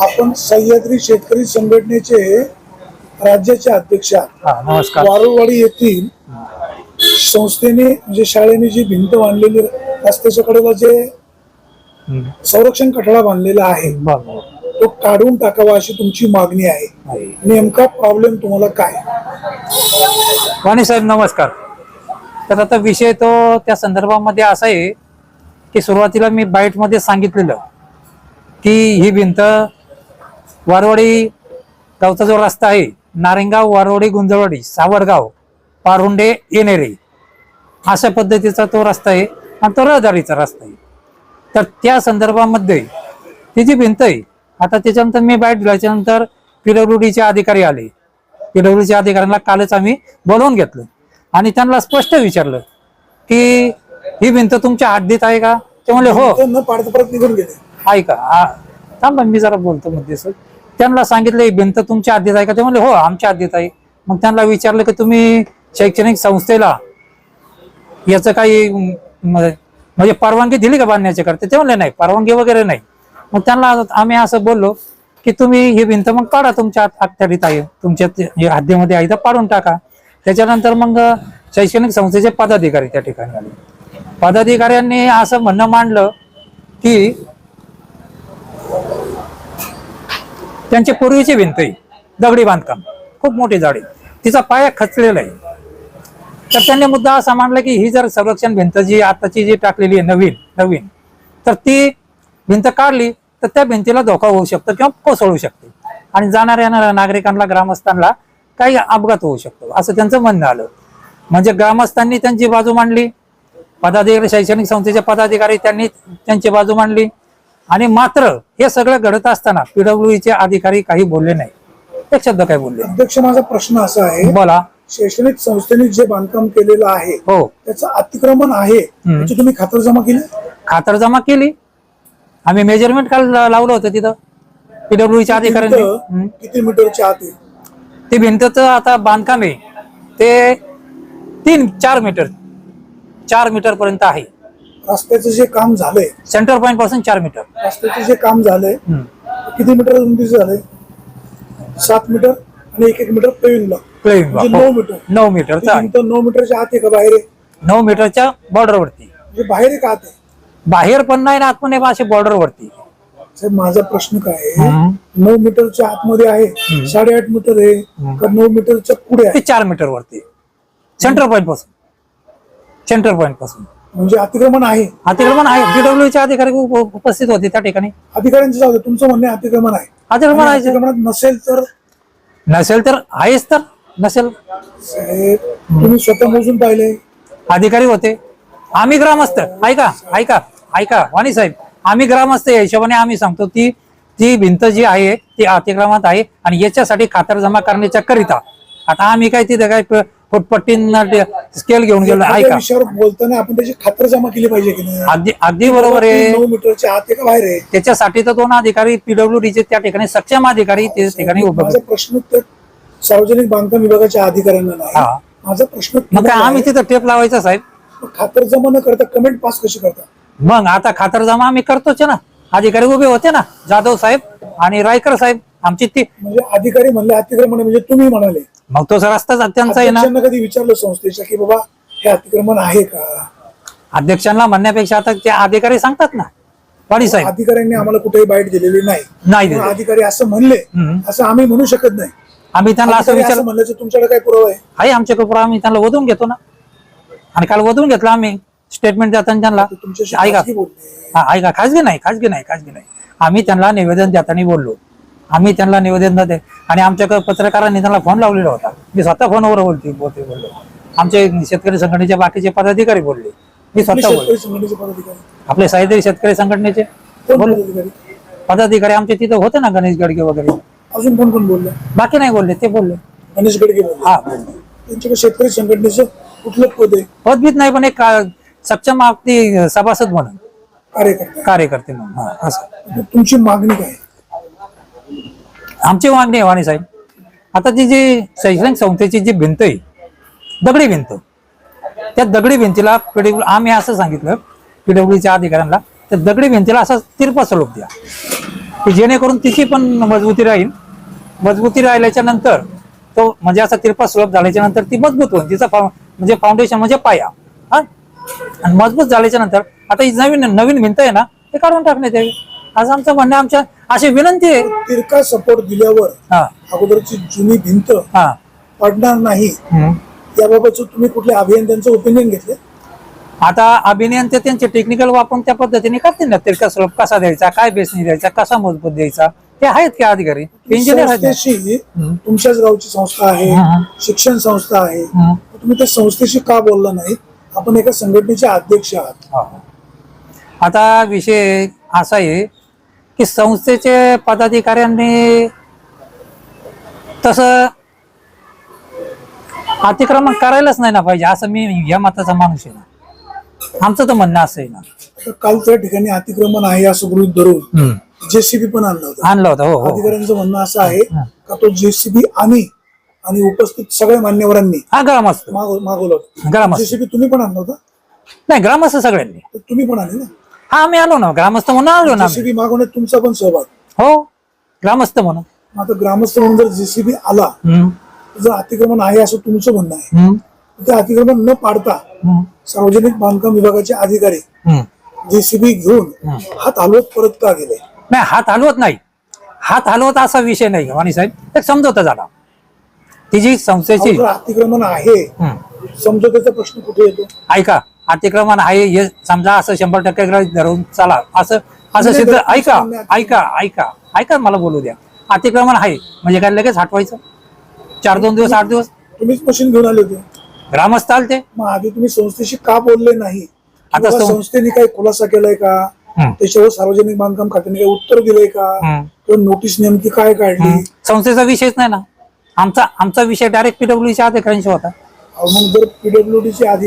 आपण सह्याद्री शेतकरी संघटनेचे राज्याचे अध्यक्ष वारुळवाडी येथील संस्थेने म्हणजे शाळेने जी भिंत बांधलेली रस्त्याच्या कडेला जे. संरक्षण कठडा बांधलेला आहे. तो काढून टाकावा अशी तुमची मागणी आहे आहे. नेमका प्रॉब्लेम तुम्हाला काय वाणी साहेब नमस्कार तर आता विषय तो त्या संदर्भामध्ये असा आहे की सुरुवातीला मी बाईटमध्ये सांगितलेलं की ही भिंत वारवाडी गावचा जो रस्ता आहे नारेंगाव वारवाडी गुंजवाडी सावरगाव पारुंडे येणेरे अशा पद्धतीचा तो रस्ता आहे आणि तो रहदारीचा रस्ता आहे. तर त्या संदर्भामध्ये ती जी भिंत आहे आता त्याच्यानंतर मी बाईट दिल्याच्यानंतर पीडब्ल्यूडीचे अधिकारी आले. पीडब्ल्यूडीच्या अधिकाऱ्यांना कालच आम्ही बोलवून घेतलं आणि त्यांना स्पष्ट विचारलं की ही भिंत तुमच्या हद्दीत आहे का? ते म्हणले हो. ते न पाडता परत निघून गेले. ऐका थांबा मी जरा बोलतो मध्ये सर त्यांना सांगितलं ही भिंत तुमच्या आधीत आहे का? ते म्हणले हो आमच्या आधीत आहे. मग त्यांना विचारलं की तुम्ही शैक्षणिक संस्थेला याचं काही म्हणजे परवानगी दिली का बांधण्याच्या करता? ते म्हणले नाही परवानगी वगैरे नाही. मग त्यांना आम्ही असं बोललो की तुम्ही ही भिंत मग काढा तुमच्या हात- अखत्यारीत आहे तुमच्या हद्दीमध्ये आहे तर पाडून टाका. त्याच्यानंतर मग शैक्षणिक संस्थेचे पदाधिकारी त्या ठिकाणी आले. पदाधिकाऱ्यांनी असं म्हणणं मांडलं की त्यांची पूर्वीची भिंत आहे दगडी बांधकाम खूप मोठी जाडी. तिचा पाया खचलेला आहे. तर त्यांनी मुद्दा असा मांडला की ही जर संरक्षण भिंत जी आताची जी टाकलेली आहे नवीन नवीन तर ती भिंत काढली तर त्या भिंतीला धोका होऊ शकतो किंवा कोसळू शकते. आणि जाणाऱ्या येणाऱ्या नागरिकांना ग्रामस्थांना काही अपघात होऊ शकतो असं त्यांचं म्हणणं आलं. म्हणजे ग्रामस्थांनी त्यांची बाजू मांडली पदाधिकारी शैक्षणिक संस्थेचे पदाधिकारी त्यांनी त्यांची बाजू मांडली आणि मात्र हे सगळं घडत असताना पीडब्ल्यूचे अधिकारी काही बोलले नाही. एक शब्द काही बोलले. अध्यक्ष माझा प्रश्न असा आहे बोला. शैक्षणिक संस्थेने जे बांधकाम केलेलं आहे हो. त्याचं अतिक्रमण आहे त्याची तुम्ही खातरजमा केली? खातरजमा केली. आम्ही मेजरमेंट काल लावलं होतं तिथं पीडब्ल्यूच्या अधिकाऱ्यांनी. किती मीटरच्या आत आहे? ते भिंतचं आता बांधकाम आहे. ते तीन चार मीटर चार मीटर पर्यंत आहे. रस्त्याचं जे काम झालंय सेंटर पॉईंटपासून चार मीटर. रस्त्याचं जे काम झालंय हम्म. किती मीटर उंचीचं झालंय? सात मीटर आणि एक एक मीटर पेविंग ब्लॉक Paving म्हणजे. नऊ मीटर. नऊ मीटरचा आहे भिंत नऊ मीटरच्या आत आहे का बाहेर आहे? नऊ मीटरच्या बॉर्डरवरती म्हणजे बाहेर आहे का आत आहे? बाहेर पण नाही ना आतमध्ये असे बॉर्डरवरती साहेब माझा प्रश्न काय आहे. नऊ मीटरच्या आतमध्ये आहे साडेआठ मीटर आहे का नऊ मीटरच्या पुढे ते आहे चार मीटर वरती. सेंटर पॉईंटपासून. सेंटर पॉईंटपासून. म्हणजे अतिक्रमण आहे. अतिक्रमण आहे. पीडब्ल्यूचे अधिकारी उप- उपस्थित होते त्या ठिकाणी. अधिकाऱ्यांचं जाऊ दे तुमचं म्हणणं आहे अतिक्रमण आहे. अतिक्रमण आणि आहे. अतिक्रमणात नसेल तर? नसेल तर आहेच तर नसेल. साहेब तुम्ही स्वतः मोजून पाहिले. अधिकारी होते. आम्ही ग्रामस्थ ऐका ऐका ऐका वाणी साहेब. आम्ही ग्रामस्थ या हिशोबाने आम्ही सांगतो ती ती भिंत जी आहे ती अतिक्रमात आहे आणि याच्यासाठी खातर जमा करण्याच्या करिता. आता आम्ही काय तिथे काय प- फुटपट्टींना स्केल घेऊन गेलो. ऐका विषयावर बोलताना आपण त्याची खात्र जमा केली पाहिजे की नाही? अगदी अगदी बरोबर आहे. मीटरच्या आत आहे का बाहेर आहे? त्याच्यासाठी तर दोन अधिकारी पीडब्ल्यूडीचे त्या ठिकाणी सक्षम अधिकारी त्या ठिकाणी उभे माझा प्रश्न तर सार्वजनिक बांधकाम विभागाच्या अधिकाऱ्यांना नाही. हा. माझा प्रश्न मग काय आम्ही तिथं टेप लावायचा साहेब? खातर जमा न करता कमेंट पास कशी करता? मग आता खातर जमा आम्ही करतोच ना. अधिकारी उभे होते ना जाधव साहेब आणि रायकर साहेब आमची ती म्हणजे अधिकारी म्हणले अतिक्रमण आहे, म्हणजे तुम्ही म्हणाले. मग तो रस्ता त्यांचा आहे ना. अध्यक्षांना कधी विचारलं संस्थेच्या की बाबा हे अतिक्रमण आहे का? अध्यक्षांना म्हणण्यापेक्षा आता ते अधिकारी सांगतात ना. वाणी साहेब. अधिकाऱ्यांनी आम्हाला कुठेही बाईट दिलेली नाही. नाही दिले. अधिकारी असं म्हणले हम्म. असं आम्ही म्हणू शकत नाही. आम्ही त्यांना असं अधिकारी विचार असं म्हणल्याचं तुमच्याकडे काय पुरावा आहे? आहे आमच्या कपूर आम्ही त्यांना वधून घेतो ना. आणि काल वधून घेतलं आम्ही. स्टेटमेंट देताना त्यांना. ते तुमच्याशी ऐका. बोलले. हा ऐका. खाजगी नाही खाजगी नाही खाजगी नाही. आम्ही त्यांना निवेदन देताना बोललो. आम्ही त्यांना निवेदन देते आणि आमच्या पत्रकारांनी त्यांना फोन लावलेला होता. मी स्वतः फोनवर बोलते बोलते बोललो आमचे शेतकरी संघटनेचे बाकीचे पदाधिकारी बोलले. मी आपले स्वतः बोललो. शेतकरी संघटनेचे पदाधिकारी? आपले साहित्य शेतकरी संघटनेचे. पदाधिकारी? आमचे तिथं होते ना गणेश गडगे वगैरे. अजून कोण कोण बोलले? बाकी नाही बोलले ते बोलले. गणेश गडगे हा. त्यांच्याकडे शेतकरी संघटनेचं कुठलं पद आहे? पदवीत नाही पण एक सक्षम अगदी सभासद म्हणून. कार्यकर्ता. कार्यकर्ते म्हणून हा असं. तुमची मागणी काय? आमची मागणी आहे वाणी साहेब. आता जी जी शैक्षणिक संस्थेची जी भिंत आहे दगडी भिंत त्या दगडी भिंतीला पीडब्ल्यू आम्ही असं सांगितलं पीडब्ल्यूच्या अधिकाऱ्यांना त्या दगडी भिंतीला असा तिरपा स्वरूप द्या. की जेणेकरून तिची पण मजबूती राहील. मजबूती राहिल्याच्या नंतर तो म्हणजे असा तिरपा सुलभ झाल्याच्यानंतर ती मजबूत होईल. तिचा फाउ- म्हणजे फाउंडेशन म्हणजे पाया. हा? आणि मजबूत झाल्याच्यानंतर आता ही नवीन नवीन भिंत आहे ना ते काढून टाकण्यात यावी. असं आमचं म्हणणं आमच्या अशी विनंती आहे तिरका सपोर्ट दिल्यावर हा अगोदरची जुनी भिंत हा पडणार नाही हम्म. याबाबतचं तुम्ही कुठल्या अभियंत्यांचं ओपिनियन घेतले आता अभिनयन ते त्यांचे टेक्निकल वापरून त्या पद्धतीने करतील ना तिरका सुलभ कसा द्यायचा काय बेसनी द्यायचा कसा मजबूत द्यायचा ते आहेत की अधिकारी इंजिनियर आहेत ना. संस्थेशी हम्म. तुमच्याच गावची संस्था आहे हम्म. शिक्षण संस्था आहे हम्म. तुम्ही त्या संस्थेशी का बोलला नाही आपण एका संघटनेचे अध्यक्ष आहात हा. आता विषय असा आहे की संस्थेचे पदाधिकाऱ्यांनी तसं अतिक्रमण करायलाच नाही ना पाहिजे असं मी या मताचा माणूस आहे ना. आमचं तर म्हणणं असं आहे ना. तर काल त्या ठिकाणी अतिक्रमण आहे असं गृहित धरून जेसीबी पण आणला होता. आणलं होतं हो हो. अधिकाऱ्यांचं म्हणणं असं आहे का तो जेसीबी आम्ही आणि उपस्थित सगळ्या मान्यवरांनी हा ग्रामस्थ. मागव- मागवला होता. ग्रामस्थ. जेसीबी तुम्ही पण आणला होता? नाही ग्रामस्थ सगळ्यांनी. तुम्ही पण आणले ना? हा आम्ही आलो ना ग्रामस्थ म्हणून आलो ना आम्ही. जेसीबी मागवण्यात तुमचा पण सहभाग. हो ग्रामस्थ म्हणून. मग आता ग्रामस्थ म्हणून जर जेसीबी आला हम्म, जर अतिक्रमण आहे असं तुमचं म्हणणं आहे. हम्म, ते अतिक्रमण न पाडता हम्म, सार्वजनिक बांधकाम विभागाचे अधिकारी हम्म. जेसीबी घेऊन हात हलवत परत का गेले? नाही हात हलवत नाही. हात हलवत असा विषय नाही वाणी साहेब. एक समजवता झाला. तिची संस्थेची अहो, जर अतिक्रमण आहे हम्म. समजोत्याचा प्रश्न कुठे येतो? ऐका. अतिक्रमण आहे हे समजा असं शंभर टक्के धरून चला. असं असं सिद्ध ऐका ऐका ऐका. ऐका मला बोलू द्या. अतिक्रमण आहे म्हणजे काय लगेच हटवायचं? चार दोन दिवस आठ दिवस? तुम्हीच मशीन घेऊन आले होते. ग्रामस्थ आलते मग आधी तुम्ही संस्थेशी का बोलले नाही? आता किंवा सं- संस्थेने काही खुलासा केलाय का. त्याच्यावर सार्वजनिक बांधकाम खात्याने काही उत्तर दिलंय का. किंवा नोटीस नेमकी काय काढली? संस्थेचा विषयच नाही ना. आमचा आमचा विषय डायरेक्ट पीडब्ल्यूच्या अधिकाऱ्यांशी होता. मग जर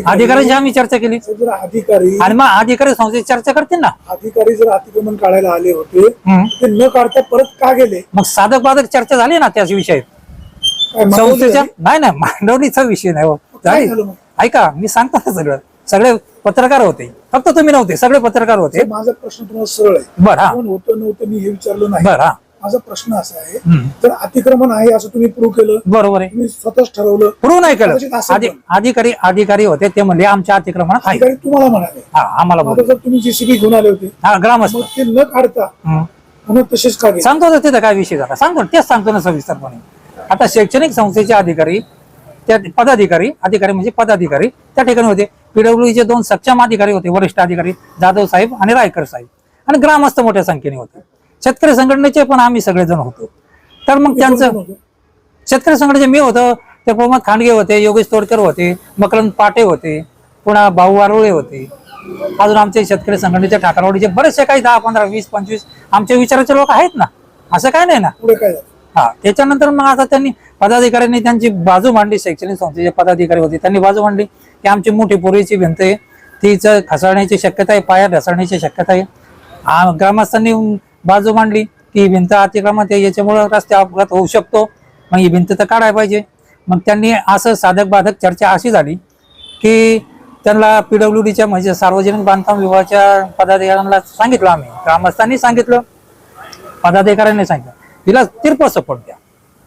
अधिकाऱ्यांशी आम्ही चर्चा केली. जर अधिकारी आणि मग अधिकारी संस्थेची चर्चा करतील ना? अधिकारी जर अतिक्रमण काढायला आले होते. ते न काढता परत का गेले? मग साधक बाधक चर्चा झाली ना त्याच विषयी? काय मागवली संस्थेच्या? नाही नाही मांडवणीचा विषय नाही हो? ऐका मी सांगतो ना सगळं. सगळे पत्रकार होते. फक्त तुम्ही नव्हते सगळे पत्रकार होते. माझा प्रश्न तुम्हाला सरळ आहे. बर होतं नव्हतं मी हे विचारलं नाही. बर माझा प्रश्न असा आहे. जर अतिक्रमण आहे असं तुम्ही प्रूव्ह केलं. बरोबर आहे. स्वतःच ठरवलं. प्रूव्ह नाही केलं. अधिकारी अधिकारी होते ते म्हणले आमच्या अतिक्रमणात आहे. अधिकारी तुम्हाला म्हणाले. हा आम्हाला जर तुम्ही जेसीबी घेऊन आले होते हा ग्रामस्थ. ते न काढता. म्हणून तसेच का गेले? सांगतो तिथं काय विषय झाला. सांगतो तेच सांगतो ना सविस्तरपणे. आता शैक्षणिक संस्थेचे अधिकारी त्या पदाधिकारी अधिकारी म्हणजे पदाधिकारी त्या ठिकाणी होते. पीडब्ल्यूचे दोन सक्षम अधिकारी होते वरिष्ठ अधिकारी जाधव साहेब आणि रायकर साहेब. आणि ग्रामस्थ मोठ्या संख्येने होते. शेतकरी संघटनेचे पण आम्ही सगळेजण होतो. तर मग त्यांचं? शेतकरी संघटनेचे मी होतो ते प्रमोद खांडगे होते योगेश तोडकर होते मकरंद पाटे होते पुन्हा भाऊ वारुळे होते. अजून आमचे शेतकरी संघटनेचे ठाकरवाडीचे बरेचसे काही दहा पंधरा वीस पंचवीस आमच्या विचाराचे लोक आहेत ना. असं काय नाही ना. पुढे काय झालं? हा त्याच्यानंतर मग आता त्यांनी पदाधिकाऱ्यांनी त्यांची बाजू मांडली शैक्षणिक संस्थेचे पदाधिकारी होते त्यांनी बाजू मांडली की आमची मोठी पूर्वीची भिंत आहे तीच खसळण्याची शक्यता आहे पाया ढसळण्याची शक्यता आहे. ग्रामस्थांनी बाजू मांडली की ही भिंत अतिक्रमण याच्यामुळे रस्ते अपघात होऊ शकतो. मग ही भिंत तर काढायला पाहिजे. मग त्यांनी असं साधक बाधक चर्चा अशी झाली की त्यांना पीडब्ल्यू डीच्या म्हणजे सार्वजनिक बांधकाम विभागाच्या पदाधिकाऱ्यांना सांगितलं आम्ही. ग्रामस्थांनी सांगितलं. पदाधिकाऱ्यांनी सांगितलं. हिला तिरप सपोर्ट द्या.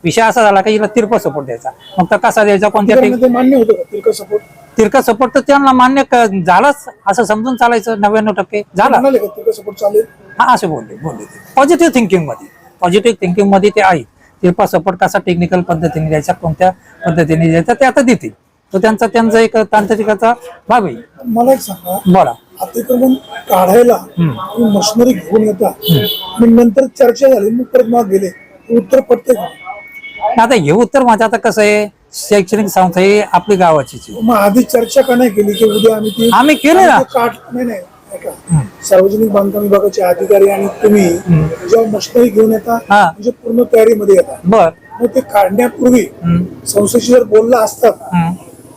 विषय असा झाला की हिला तिरप सपोर्ट द्यायचा. मग तर कसा द्यायचा कोणत्या ते मान्य होतं का? तिरका सपोर्ट तिरका सपोर्ट तर त्यांना मान्य झालाच. असं समजून चालायचं. नव्याण्णव टक्के झाला. हा असे बोलले बोलले ते. पॉझिटिव्ह थिंकिंगमध्ये. पॉझिटिव्ह थिंकिंगमध्ये ते आहे. तिरपा सपोर्ट कसा टेक्निकल पद्धतीने द्यायचा कोणत्या पद्धतीने द्यायचा ते आता देतील. तो त्यांचा त्यांचा एक तांत्रिकाचा भाग आहे. मला एक सांगा. बोला. अतिक्रमण काढायला मशिनरी घेऊन येता. आणि नंतर चर्चा झाली मग परत माग गेले. उत्तर पडते आता हे उत्तर माझं आता कसं आहे? शैक्षणिक संस्था ही आपली. मग आधी चर्चा का नाही केली की उद्या आम्ही ती आम्ही केले ना. ते नाही. सार्वजनिक बांधकाम विभागाचे अधिकारी आणि तुम्ही जेव्हा मशिनरी घेऊन येता हा. म्हणजे पूर्ण तयारीमध्ये येता. बर. मग ते काढण्यापूर्वी संस्थेशी जर बोलला असतात.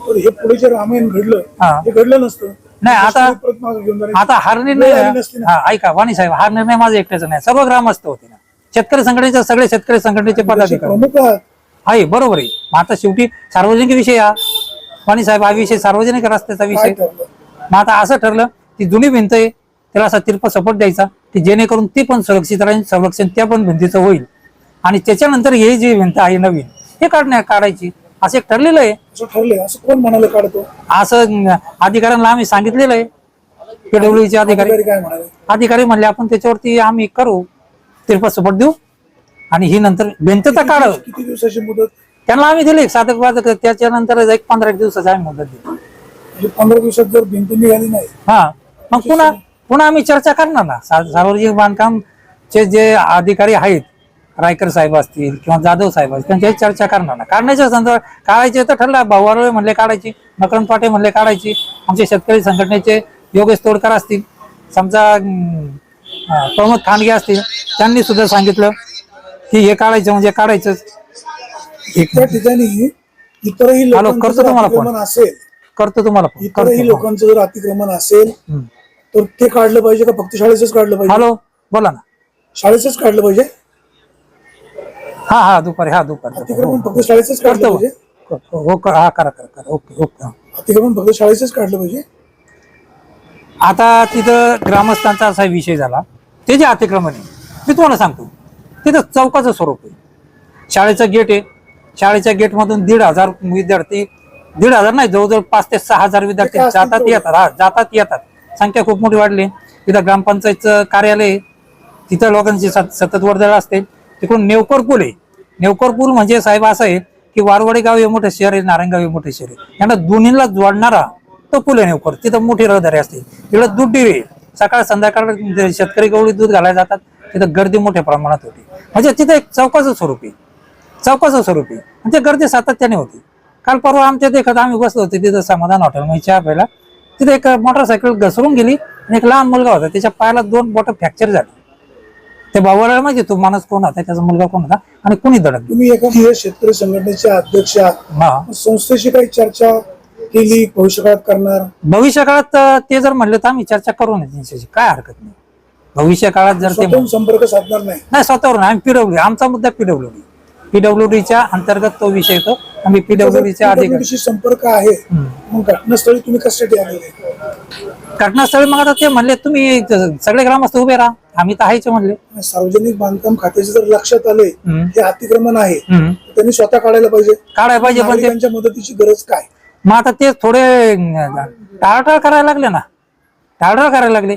तर हे पुढे जे रामायण घडलं हा. हे घडलं नसतं. नाही, आता- मशिनरी परत मागे घेऊन जाणे. आता वेळ आली निर्णय नसती ना. हा ऐका वाणी साहेब हार निर्णय माझा एकट्याचा नाही. सर्व ग्रामस्थ होते ना. शेतकरी संघटनेचे सगळे शेतकरी संघटनेचे पदाधिकारी. प्रमुख आहात. आहे बरोबर आहे. मग आता शेवटी सार्वजनिक विषय हा वाणी साहेब हा विषय सार्वजनिक रस्त्याचा काय विषय. ठरलं? मग आता असं ठरलं की जुनी भिंत आहे त्याला असा तिरपा सपोर्ट द्यायचा की जेणेकरून ती पण सुरक्षित राहील संरक्षण त्या पण भिंतीचं होईल. आणि त्याच्यानंतर हे जी भिंत आहे नवीन हे काढण्या काढायची असं एक ठरलेलं आहे. असं ठरलंय असं कोण म्हणाले काढतो? असं अं, अधिकाऱ्यांना आम्ही सांगितलेलं आहे. पीडब्ल्यूचे अधिकारी अधिकारी काय म्हणाले? अधिकारी म्हणले आपण त्याच्यावरती आम्ही करू तिरपा सपोर्ट देऊ आणि ही नंतर भिंत तर काढ किती दिवसाची मुदत? त्यांना आम्ही दिले एक साधक बाधक त्याच्यानंतर एक पंधरा दिवसाची आम्ही मुदत दिली. म्हणजे पंधरा दिवसात जर भिंत निघाली नाही हा. मग पुन्हा पुन्हा आम्ही चर्चा करणार ना. सार्वजनिक बांधकामचे जे अधिकारी आहेत रायकर साहेब असतील किंवा जाधव साहेब असतील त्यांच्याशी चर्चा करणार ना. काढण्याच्या संदर्भात काढायचे तर ठरलं भाऊवारळे म्हणले काढायची नकरन पाटे म्हणले काढायची आमचे शेतकरी संघटनेचे योगेश तोडकर असतील समजा प्रमोद खांडगे असतील त्यांनी सुद्धा सांगितलं की हे काढायचं म्हणजे काढायचंच. एक त्या ठिकाणी इतरही करतो तुम्हाला फोन. असेल करतो तुम्हाला phone, इतरही लोकांचं जर अतिक्रमण असेल हम्म. तर ते काढलं पाहिजे का? फक्त शाळेचंच काढलं पाहिजे? हॅलो बोला ना. शाळेचंच काढलं पाहिजे? हा हा दुपारी हा दुपारी. अतिक्रमण फक्त शाळेचंच काढलं करतो. पाहिजे? हो कर- हा करा करा करा ओके ओके. हा. अतिक्रमण फक्त शाळेचंच काढलं पाहिजे? आता तिथं ग्रामस्थांचा असा विषय झाला. ते जे अतिक्रमण आहे मी तुम्हाला सांगतो. तिथं चौकाचं स्वरूप आहे. शाळेचं गेट आहे. शाळेच्या गेटमधून दीड हजार विद्यार्थी दीड हजार नाही जवळजवळ पाच ते सहा हजार विद्यार्थी जातात? येतात. हा जातात येतात. संख्या खूप मोठी वाढली. तिथं ग्रामपंचायतचं कार्यालय. तिथं लोकांची सत- सतत वर्दळ असते. तिकडून नेवकर पूल आहे. नेवकर पूल म्हणजे साहेब असं आहे की वारवाडी गाव हे मोठं शहर आहे नारायणगाव हे मोठं शहर आहे. यांना दोन्हीला जोडणारा तो पूल आहे नेवकर. तिथं मोठी रहदारी असते. तिकडं दूध आहे. सकाळ संध्याकाळ जे शेतकरी गवळी दूध घालायला जातात. तिथं गर्दी मोठ्या प्रमाणात होती. म्हणजे तिथं एक चौकाचं स्वरूप आहे. चौकाचं स्वरूप आहे. आणि ते गर्दी सातत्याने होती. काल परवा आमच्या देखत आम्ही बसलो होतो तिथं समाधान हॉटेलमध्ये चहा प्यायला तिथे एक मोटरसायकल घसरून गेली आणि एक लहान मुलगा होता. त्याच्या पायाला दोन बोट फ्रॅक्चर झाले. ते भावाला माहिती तो माणूस कोण होता त्याचा मुलगा कोण होता आणि कोणी धडक तुम्ही एखादी शेतकरी संघटनेचे अध्यक्ष आहात. हा. संस्थेशी काही चर्चा केली भविष्यकाळात करणार? भविष्य काळात अं, ते जर म्हणले तर आम्ही चर्चा करू नये त्यांच्याशी. काय हरकत नाही. भविष्य काळात जर ते स्वतःहून संपर्क साधणार नाही. नाही स्वतःवरून आम्ही पीडब्ल्यू आमचा मुद्दा पीडब्ल्यूडी पीडब्ल्यूडीच्या अंतर्गत तो विषय येतो आम्ही पीडब्ल्यूडीच्या अधिकारी संपर्क आहे मग घटनास्थळी तुम्ही कशासाठी आलेले घटनास्थळी मग आता ते म्हणले तुम्ही सगळे ग्रामस्थ उभे राहा आम्ही तर आहेच म्हणले. आणि सार्वजनिक बांधकाम खात्याचे जर लक्षात आले हम्म. हे अतिक्रमण आहे हम्म. त्यांनी स्वतः काढायला पाहिजे. काढायला पाहिजे पण ते नागरिकांच्या मदतीची गरज काय? मग आता ते थोडे अं, टाळाटाळ करायला लागले ना. टाळाटाळ करायला लागले.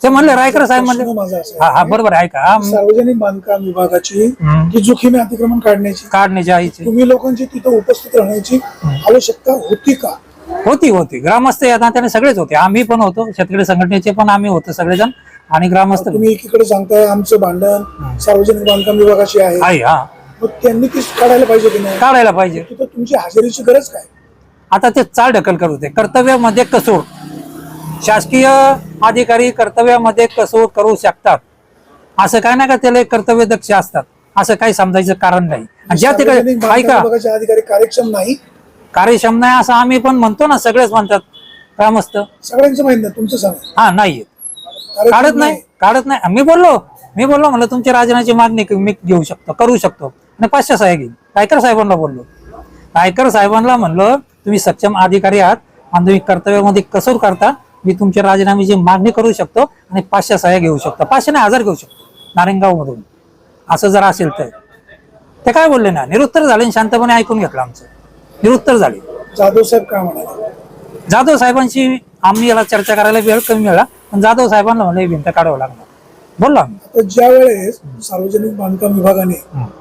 ते म्हणले रायकर साहेब म्हणले प्रश्न माझा असा हा हा बरोबर आहे हा, आहे, सार्वजनिक बांधकाम विभागाची हम्म. जी जोखीम अतिक्रमण काढण्याची काढण्याची आईची तुम्ही लोकांची तिथं उपस्थित राहण्याची आवश्यकता होती का? होती होती. ग्रामस्थ येतात त्याने सगळेच होते. आम्ही पण होतो शेतकरी संघटनेचे पण आम्ही होतो सगळेजण आणि ग्रामस्थ तुम्ही एकीकडे सांगताय आमचं भांडण सार्वजनिक बांधकाम विभागाशी आहे. आहे हा. मग त्यांनी ती काढायला पाहिजे की नाही? काढायला पाहिजे. तिथं तुमची हजेरीची गरज काय? आता ते चाल ढकल करत होते. कर्तव्यामध्ये कसूर. शासकीय अधिकारी कर्तव्यामध्ये कसूर करू शकतात? असं काय नाही का त्याला एक कर्तव्य दक्ष असतात. असं काही समजायचं कारण नाही. आणि ज्या ठिकाणी ऐका. अधिकारी कार्यक्षम नाही. कार्यक्षम नाही असं आम्ही पण म्हणतो ना सगळेच म्हणतात. ग्रामस्थ. सगळ्यांचं माहीत नाही तुमचं सांगा. हा नाही काढत नाही. काढत नाही. मी बोललो. मी बोललो म्हणलं तुमची राजीनाची मागणी मी घेऊ शकतो करू शकतो. आणि पाचशे साहेब रायकर साहेबांना बोललो. रायकर साहेबांना म्हणलं तुम्ही सक्षम अधिकारी आहात आणि तुम्ही कर्तव्यामध्ये कसूर करता. मी तुमच्या राजीनाम्याची मागणी करू शकतो आणि पाचशे सह्या घेऊ शकतो. पाचशे नाही हजार घेऊ शकतो. नारायणगाव मधून असं जर असेल तर. ते काय बोलले ना? निरुत्तर झाले आणि शांतपणे ऐकून घेतलं आमचं. निरुत्तर झाले. जाधव साहेब काय म्हणाले? जाधव साहेबांशी आम्ही याला चर्चा करायला वेळ कमी मिळाला. पण जाधव साहेबांना म्हणलं ही भिंत काढावं लागणार. आम्ही आता ज्या वेळेस सार्वजनिक बांधकाम विभागाने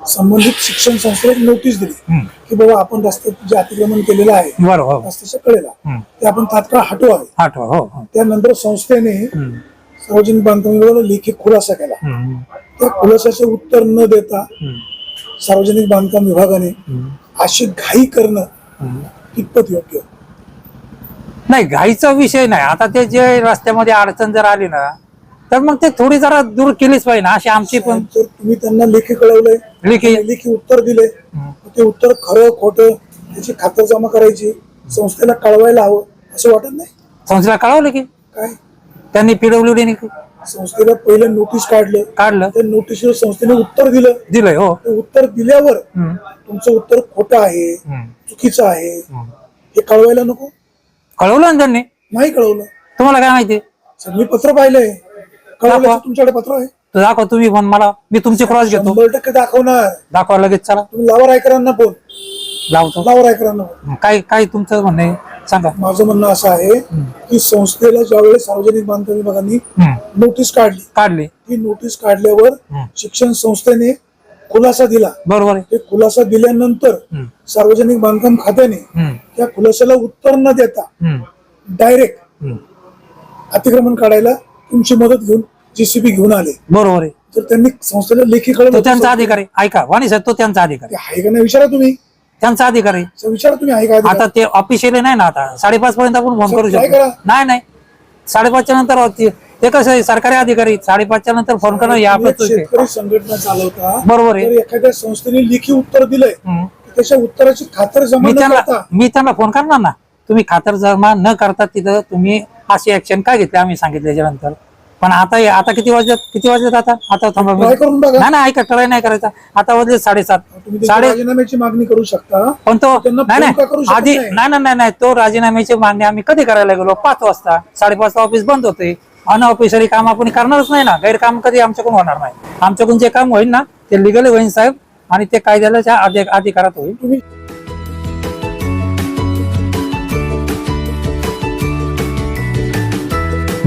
संबंधित शिक्षण संस्थेला नोटीस दिली. की बाबा आपण रस्त्यात जे अतिक्रमण केलेलं आहे हो रस्त्याच्या कडेला. ते आपण तात्काळ हटवावे आठवा हो हो त्यानंतर संस्थेने. सार्वजनिक बांधकाम विभागाला लेखी खुलासा केला. त्या खुलासाचे उत्तर न देता. सार्वजनिक बांधकाम विभागाने. अशी घाई करणं. कितपत योग्य नाही घाईचा विषय नाही आता ते जे रस्त्यामध्ये अडचण जर आली ना तर मग ते थोडी जरा दूर केलीच पाहिजे ना अशी आमची पण तुम्ही त्यांना लेखी कळवलंय. लेखी. लेखी उत्तर दिले ते उत्तर खरं खोटं त्याची खातरजमा करायची संस्थेला कळवायला हवं असं वाटत नाही? संस्थेला कळवलं की. काय? त्यांनी पीडब्ल्यूडी संस्थेला पहिलं नोटीस काढलं. काढलं. त्या नोटीसवर संस्थेने उत्तर दिलं. दिलंय हो. ते उत्तर दिल्यावर. तुमचं उत्तर खोटं आहे. चुकीचं आहे. हे कळवायला नको. कळवलं ना त्यांनी? नाही कळवलं. तुम्हाला काय माहिती? मी पत्र पाहिलंय. कळवलं. तुमच्याकडे पत्र आहे तर दाखवा तुम्ही पण मला मी तुमची क्रॉस घेतो शंभर टक्के दाखवणार दाखवा लगेच चला तुम्ही लावा रायकरांना फोन लावतो लावा रायकरांना phone. काय काय तुमचं म्हणणं आहे सांगा माझं म्हणणं असं आहे की संस्थेला ज्यावेळेस सार्वजनिक बांधकाम विभागाने हम्म. नोटीस काढली काढली ती नोटीस काढल्यावर. शिक्षण संस्थेने खुलासा दिला बरोबर आहे ते खुलासा दिल्यानंतर हम्म. सार्वजनिक बांधकाम खात्याने हम्म. त्या खुलाशाला उत्तर न देता हम्म. डायरेक्ट हम्म. अतिक्रमण काढायला तुमची मदत घेऊन जेसीबी घेऊन आले. बरोबर आहे. तर त्यांनी संस्थेला लेखी तो कळवलं त्यांचा अधिकार आहे ऐका वाणी साहेब तो त्यांचा अधिकार आहे. आहे का नाही विचारा तुम्ही. त्यांचा अधिकार आहे. विचारा तुम्ही आहे का अधिकार? आता ते ऑफिशियली नाही ना आता साडेपाच पर्यंत आपण फोन करू काय शकतो. करा? नाही नाही. साडेपाचच्या नंतर ते ते कसं आहे सरकारी अधिकारी साडेपाचच्या नंतर फोन करणं हे आपलं तुम्ही चूक आहे. शेतकरी संघटना चालवता. बरोबर आहे. तर एखाद्या संस्थेने लेखी उत्तर दिलंय. हम्म. त्याच्या उत्तराची खातर जमा मी न त्यांना करता मी त्यांना फोन करणार ना? तुम्ही खातर जमा न करता तिथं तुम्ही अशी ऍक्शन काय घेतली आम्ही सांगितल्याच्या नंतर पण आता आता किती वाजल्यात किती वाजल्यात आता? आता थांबा करून बघा. नाही नाही ऐका ट्राय नाही करायचा. आता वाजले साडेसात. तुम्ही त्याच्या साडे राजीनाम्याची मागणी करू शकता. पण तो त्यांना नाही फोन का करू नाही शकत आधी नाही? नाही नाही नाही नाही. तो राजीनाम्याची मागणी आम्ही कधी करायला गेलो? पाच वाजता. साडेपाच ऑफिस बंद होते अनऑफिशियली काम आपण करणारच नाही ना. गैरकाम कधी आमच्याकडून होणार नाही. आमच्याकडून जे काम होईल ना ते लिगल होईल साहेब आणि ते कायद्याच्या अधि- अधिकारात होईल. तुम्ही